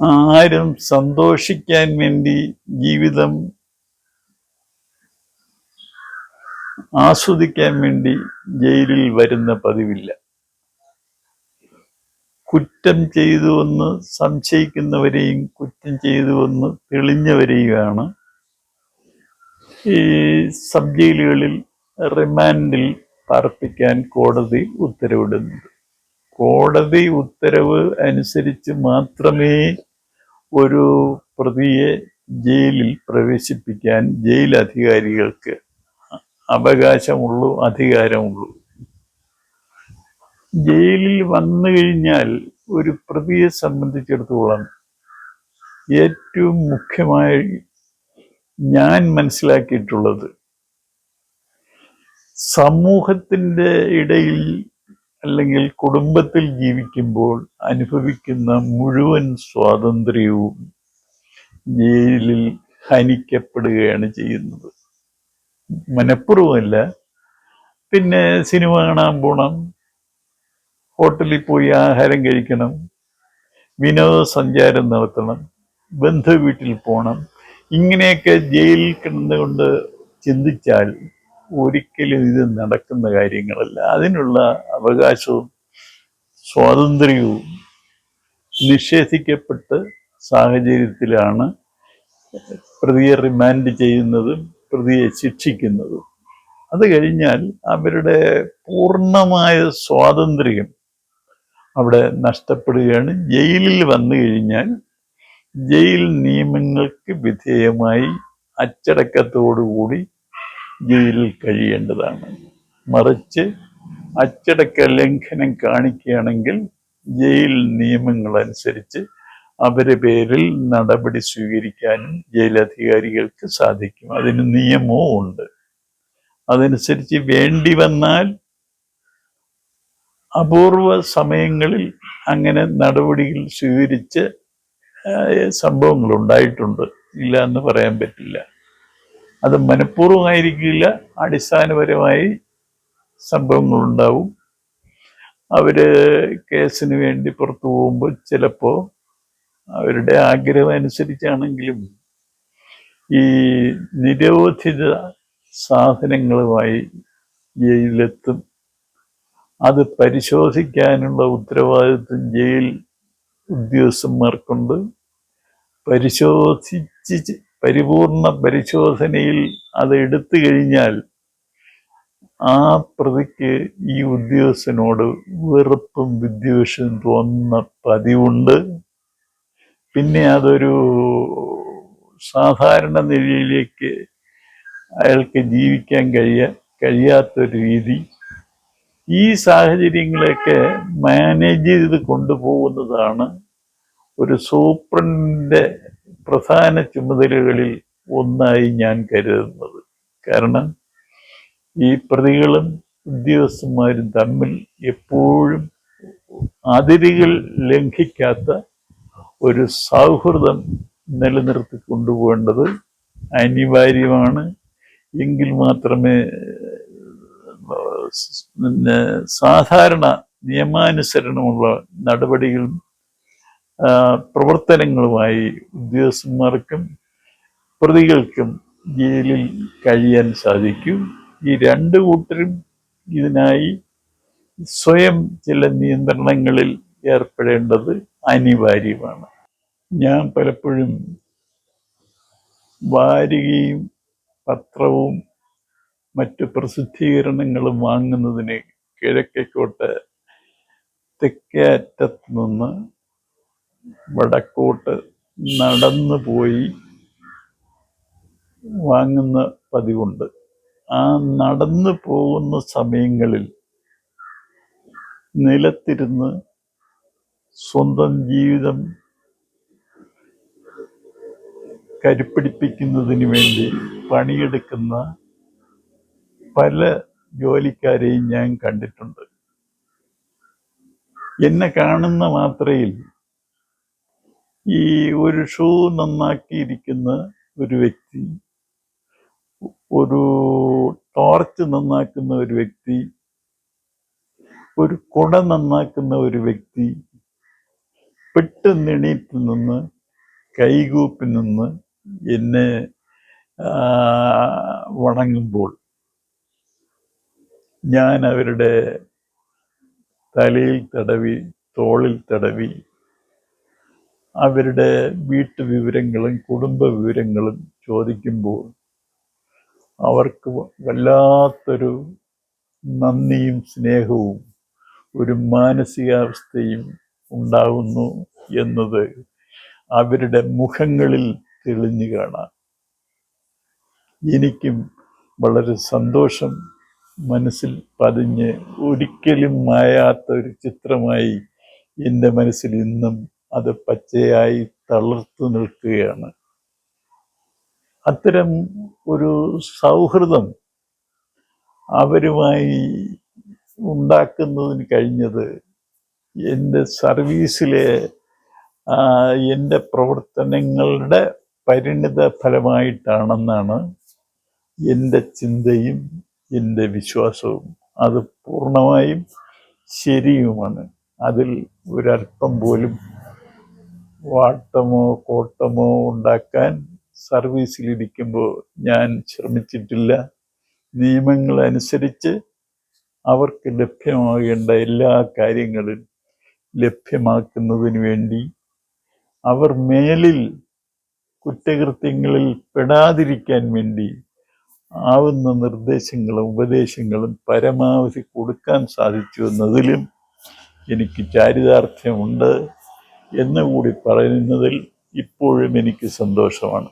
ആരും സന്തോഷിക്കാൻ വേണ്ടി ജീവിതം ആസ്വദിക്കാൻ വേണ്ടി ജയിലിൽ വരുന്ന പതിവില്ല. കുറ്റം ചെയ്തുവെന്ന് സംശയിക്കുന്നവരെയും കുറ്റം ചെയ്തുവെന്ന് തെളിഞ്ഞവരെയുമാണ്. ഈ സബ് ജയിലുകളിൽ റിമാൻഡിൽ പാർപ്പിക്കാൻ കോടതി ഉത്തരവിടുന്നത്. കോടതി ഉത്തരവ് അനുസരിച്ച് മാത്രമേ ഒരു പ്രതിയെ ജയിലിൽ പ്രവേശിപ്പിക്കാൻ ജയിൽ അധികാരികൾക്ക് അവകാശമുള്ളൂ അധികാരമുള്ളൂ. ജയിലിൽ വന്നു കഴിഞ്ഞാൽ ഒരു പ്രതിയെ സംബന്ധിച്ചിടത്തോളം ഏറ്റവും മുഖ്യമായി ഞാൻ മനസ്സിലാക്കിയിട്ടുള്ളത് സമൂഹത്തിന്റെ ഇടയിൽ അല്ലെങ്കിൽ കുടുംബത്തിൽ ജീവിക്കുമ്പോൾ അനുഭവിക്കുന്ന മുഴുവൻ സ്വാതന്ത്ര്യവും ജയിലിൽ ഹനിക്കപ്പെടുകയാണ് ചെയ്യുന്നത്. മനഃപൂർവമല്ല. പിന്നെ സിനിമ കാണാൻ പോകണം ഹോട്ടലിൽ പോയി ആഹാരം കഴിക്കണം. വിനോദസഞ്ചാരം നടത്തണം. ബന്ധു വീട്ടിൽ പോകണം ഇങ്ങനെയൊക്കെ ജയിലിൽ കിടന്നുകൊണ്ട് ചിന്തിച്ചാൽ ഒരിക്കലും ഇത് നടക്കുന്ന കാര്യങ്ങളല്ല. അതിനുള്ള അവകാശവും സ്വാതന്ത്ര്യവും നിഷേധിക്കപ്പെട്ട് സാഹചര്യത്തിലാണ് പ്രതിയെ റിമാൻഡ് ചെയ്യുന്നതും പ്രതിയെ ശിക്ഷിക്കുന്നതും. അത് കഴിഞ്ഞാൽ അവരുടെ പൂർണമായ സ്വാതന്ത്ര്യം അവിടെ നഷ്ടപ്പെടുകയാണ്. ജയിലിൽ വന്നു കഴിഞ്ഞാൽ ജയിൽ നിയമങ്ങൾക്ക് വിധേയമായി അച്ചടക്കത്തോടുകൂടി ജയിലിൽ കഴിയേണ്ടതാണ്. മറിച്ച് അച്ചടക്ക ലംഘനം കാണിക്കുകയാണെങ്കിൽ ജയിൽ നിയമങ്ങൾ അനുസരിച്ച് അവരുടെ പേരിൽ നടപടി സ്വീകരിക്കാനും ജയിലധികാരികൾക്ക് സാധിക്കും. അതിന് നിയമവും ഉണ്ട്. അതനുസരിച്ച് വേണ്ടി വന്നാൽ അപൂർവ സമയങ്ങളിൽ അങ്ങനെ നടപടികൾ സ്വീകരിച്ച് സംഭവങ്ങൾ ഉണ്ടായിട്ടുണ്ട്. ഇല്ല എന്ന് പറയാൻ പറ്റില്ല. അത് മനഃപൂർവമായിരിക്കില്ല. അടിസ്ഥാനപരമായി സംഭവങ്ങളുണ്ടാവും. അവർ കേസിന് വേണ്ടി പുറത്തു പോകുമ്പോൾ ചിലപ്പോൾ അവരുടെ ആഗ്രഹം അനുസരിച്ചാണെങ്കിലും ഈ നിരോധിത സാധനങ്ങളുമായി ജയിലിലെത്തും. അത് പരിശോധിക്കാനുള്ള ഉത്തരവാദിത്വം ജയിൽ ഉദ്യോഗസ്ഥന്മാർക്കുണ്ട്. പരിശോധിച്ച് പരിപൂർണ പരിശോധനയിൽ അത് എടുത്തു കഴിഞ്ഞാൽ ആ പ്രതിക്ക് ഈ ഉദ്യോഗസ്ഥനോട് വെറുപ്പും വിദ്വേഷവും തോന്നുന്ന പതിവുണ്ട്. പിന്നെ അതൊരു സാധാരണ നിലയിലേക്ക് അയാൾക്ക് ജീവിക്കാൻ കഴിയ കഴിയാത്തൊരു രീതി. ഈ സാഹചര്യങ്ങളെയൊക്കെ മാനേജ് ചെയ്ത് കൊണ്ടുപോകുന്നതാണ് ഒരു സൂപ്രണ്ടിന്റെ പ്രധാന ചുമതലകളിൽ ഒന്നായി ഞാൻ കരുതുന്നത്. കാരണം ഈ പ്രതികളും ഉദ്യോഗസ്ഥന്മാരും തമ്മിൽ എപ്പോഴും അതിരുകൾ ലംഘിക്കാത്ത ഒരു സൗഹൃദം നിലനിർത്തി കൊണ്ടുപോകേണ്ടത് അനിവാര്യമാണ്. എങ്കിൽ മാത്രമേ സാധാരണ നിയമാനുസരണമുള്ള നടപടികളും പ്രവർത്തനങ്ങളുമായി ഉദ്യോഗസ്ഥന്മാർക്കും പ്രതികൾക്കും ജയിലിൽ കഴിയാൻ സാധിക്കും. ഈ രണ്ട് കൂട്ടരും ഇതിനായി സ്വയം ചില നിയന്ത്രണങ്ങളിൽ ഏർപ്പെടേണ്ടത് അനിവാര്യമാണ്. ഞാൻ പലപ്പോഴും വാരികയും പത്രവും മറ്റു പ്രസിദ്ധീകരണങ്ങളും വാങ്ങുന്നതിന് കിഴക്കേക്കോട്ട് തെക്കേ അറ്റത്ത് നിന്ന് വടക്കോട്ട് നടന്നു പോയി വാങ്ങുന്ന പതിവുണ്ട്. ആ നടന്നു പോകുന്ന സമയങ്ങളിൽ നിലത്തിരുന്ന് സ്വന്തം ജീവിതം കരുപ്പിടിപ്പിക്കുന്നതിന് വേണ്ടി പണിയെടുക്കുന്ന പല ജോലിക്കാരെയും ഞാൻ കണ്ടിട്ടുണ്ട്. എന്നെ കാണുന്ന മാത്രയിൽ ഈ ഒരു ഷൂ നന്നാക്കിയിരിക്കുന്ന ഒരു വ്യക്തി ഒരു ടോർച്ച് നന്നാക്കുന്ന ഒരു വ്യക്തി ഒരു കുട നന്നാക്കുന്ന ഒരു വ്യക്തി പെട്ടെന്ന് നിന്ന് കൈകൂപ്പി നിന്ന് എന്നെ വണങ്ങുമ്പോൾ ഞാൻ അവരുടെ തലയിൽ തടവി തോളിൽ തടവി അവരുടെ വീട്ടു വിവരങ്ങളും കുടുംബ വിവരങ്ങളും ചോദിക്കുമ്പോൾ അവർക്ക് വല്ലാത്തൊരു നന്ദിയും സ്നേഹവും ഒരു മാനസികാവസ്ഥയും ഉണ്ടാകുന്നു എന്നത് അവരുടെ മുഖങ്ങളിൽ തെളിഞ്ഞു കാണാം. എനിക്കും വളരെ സന്തോഷം മനസ്സിൽ പതിഞ്ഞ് ഒരിക്കലും മായാത്ത ഒരു ചിത്രമായി എന്റെ മനസ്സിൽ ഇന്നും അത് പച്ചയായി തളർത്തു നിൽക്കുകയാണ്. അത്തരം ഒരു സൗഹൃദം അവരുമായി ഉണ്ടാക്കുന്നതിന് കഴിഞ്ഞത് എന്റെ സർവീസിലെ എന്റെ പ്രവർത്തനങ്ങളുടെ പരിണിത ഫലമായിട്ടാണെന്നാണ് എന്റെ ചിന്തയും എന്റെ വിശ്വാസവും. അത് പൂർണമായും ശരിയുമാണ്. അതിൽ ഒരല്പം പോലും വാട്ടമോ കോട്ടമോ ഉണ്ടാക്കാൻ സർവീസിലിരിക്കുമ്പോൾ ഞാൻ ശ്രമിച്ചിട്ടില്ല. നിയമങ്ങളനുസരിച്ച് അവർക്ക് ലഭ്യമാകേണ്ട എല്ലാ കാര്യങ്ങളും ലഭ്യമാക്കുന്നതിന് വേണ്ടി അവർ മേലിൽ കുറ്റകൃത്യങ്ങളിൽ പെടാതിരിക്കാൻ വേണ്ടി ആവുന്ന നിർദ്ദേശങ്ങളും ഉപദേശങ്ങളും പരമാവധി കൊടുക്കാൻ സാധിച്ചു എന്നതിലും എനിക്ക് ചാരിതാർത്ഥ്യമുണ്ട്. എന്നുകൂടി പറയുന്നതിൽ ഇപ്പോഴും എനിക്ക് സന്തോഷമാണ്.